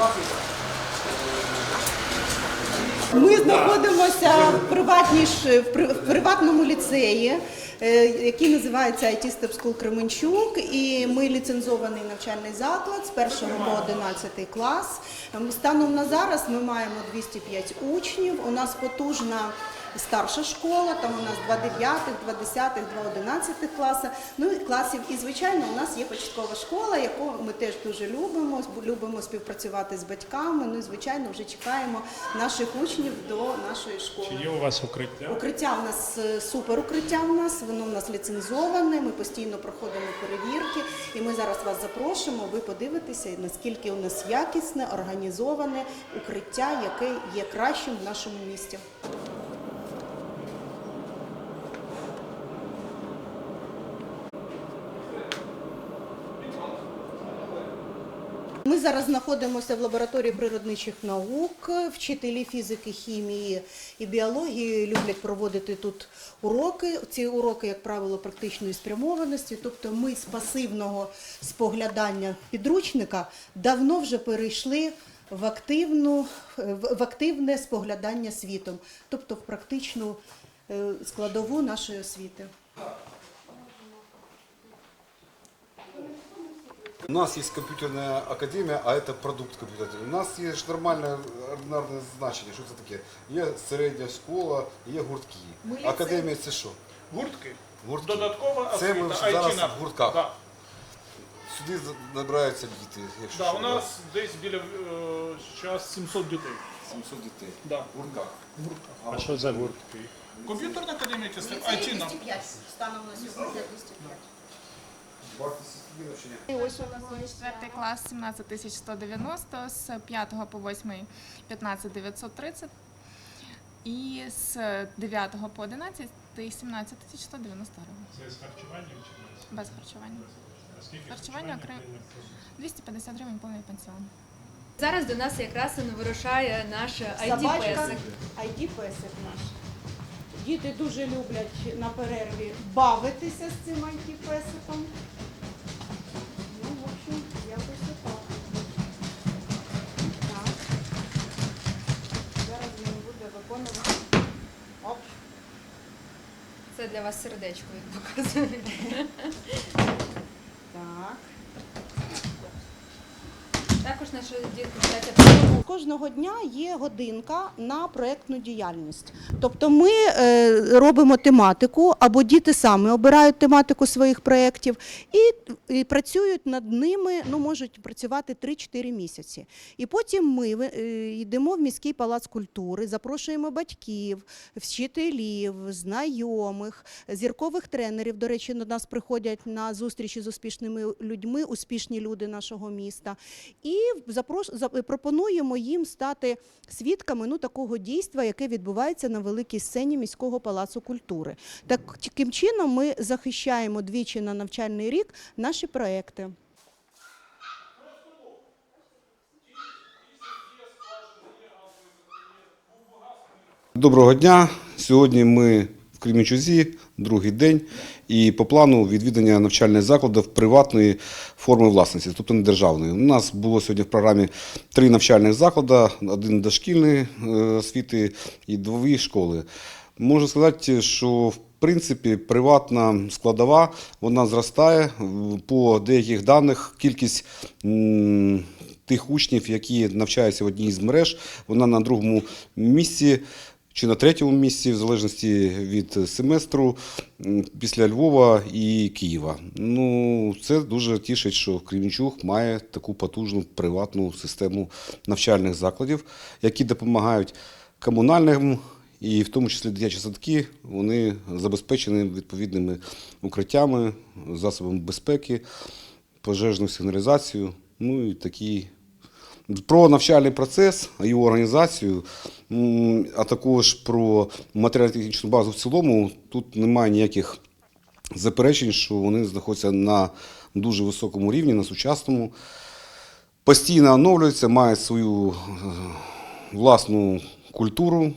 possible. Ми знаходимося в, приватній в приватному ліцеї, е, який називається IT Step School Кременчук. І ми ліцензований навчальний заклад з 1 по 11 клас. Ем, Станом на зараз ми маємо 205 учнів. У нас потужна старша школа, там у нас 2 дев'ятих, 2 десятих, 2 одинадцятих класи. Ну і класів. І звичайно, у нас є початкова школа, яку ми теж дуже любимо. Любимо співпрацювати з батьками. Ну і звичайно, вже чекаємо наших учнів до нашої школи. Чи є у вас укриття? Укриття у нас е, супер укриття у нас, воно у нас ліцензоване, ми постійно проходимо перевірки, і ми зараз вас запрошуємо, ви подивитеся, наскільки у нас якісне, організоване укриття, яке є кращим в нашому місті. Зараз знаходимося в лабораторії природничих наук. Вчителі фізики, хімії і біології люблять проводити тут уроки. Ці уроки, як правило, практичної спрямованості. Тобто ми з пасивного споглядання підручника давно вже перейшли в, активну, в активне споглядання світом, тобто в практичну е, складову нашої освіти. У нас есть компьютерная академия, а это продукт компьютерный. У нас є ж нормальне ординарне значення, що це таке. Є середня школа, є гуртки. Ми ліцей. Академія це що? Гуртки. Гуртки. Додаткова Це ми вже зараз в гуртках. Да. Сюди набираються діти, якщо Да, що, у нас десь біля е, зараз 700 дітей. 700 дітей. Да. В гуртках. А що за гуртки? Комп'ютерна академія чи IT нам. станом на сьогодні 205. Вартість її навчання. Ось у нас Четвертий клас 17 190, з 5 по 8 15 930 і з 9 по 11 17 190 гривень. Це з харчуванням чи без? Без харчування. А скільки Харчування окремо 250 гривень повний пенсіон. Зараз до нас якраз і вирушає наш Собачка, ID-песик. ID песик наш. Діти дуже люблять на перерві бавитися з цим ID песиком. Ну, в общем, якось отак. Так. Зараз він буде виконувати. Оп. Це для вас сердечко він показує. Так. Також наші дітки вчаться по Кожного дня є годинка на проєктну діяльність. Тобто ми е, робимо тематику, або діти самі обирають тематику своїх проєктів і, і працюють над ними, ну можуть працювати 3-4 місяці. І потім ми е, йдемо в міський палац культури, запрошуємо батьків, вчителів, знайомих, зіркових тренерів. До речі, до нас приходять на зустрічі з успішними людьми, успішні люди нашого міста. І запрош... за- пропонуємо їм стати свідками ну, такого дійства, яке відбувається на великій сцені міського палацу культури. Так, таким чином ми захищаємо двічі на навчальний рік наші проекти. Доброго дня. Сьогодні ми в Кремінчузі, другий день, і по плану відвідання навчальних закладів приватної форми власності, тобто не державної. У нас було сьогодні в програмі три навчальних заклади: один дошкільної е, освіти і дві школи. Можу сказати, що в принципі приватна складова вона зростає. По деяких даних кількість тих учнів, які навчаються в одній з мереж, вона на другому місці чи на третьому місці, в залежності від семестру, після Львова і Києва. Ну, це дуже тішить, що Кремінчук має таку потужну приватну систему навчальних закладів, які допомагають комунальним. І в тому числі дитячі садки вони забезпечені відповідними укриттями, засобами безпеки, пожежну сигналізацію, ну і такі про навчальний процес, його організацію, а також про матеріально-технічну базу в цілому, тут немає ніяких заперечень, що вони знаходяться на дуже високому рівні, на сучасному. Постійно оновлюються, мають свою е, власну культуру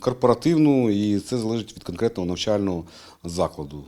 корпоративну, і це залежить від конкретного навчального закладу.